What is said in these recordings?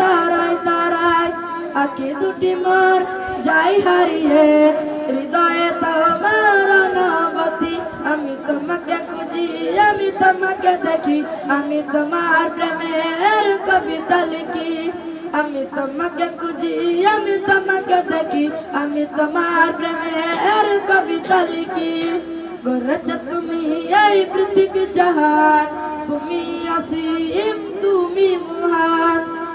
তারায় তারায়, আঁকি দুটি মোর, যাই হারিয়ে। হৃদয়ে তোমার অনবতি, আমি তোমাকে খুঁজি, আমি তোমাকে দেখি, আমি তোমার প্রেমের কবিতা লিখি। আমি তোমাকে খুঁজি, আমি তোমাকে দেখি, আমি তোমার প্রেমের কবিতা লিখি। গড়েছ তুমি এই পৃথিবী জাহান, তুমি অসীম, তুমি মহান।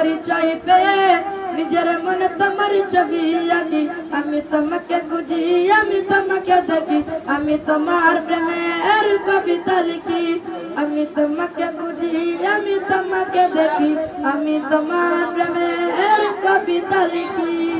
পরিচয় পেয়ে নিজের মনে তোমার ছবি আঁকি। আমি তোমাকে খুঁজি, আমি তোমাকে দেখি। আমি তোমার প্রেমের কবিতা লিখি। আমি তোমাকে খুঁজি, আমি তোমাকে দেখি। আমি তোমার প্রেমের কবিতা লিখি।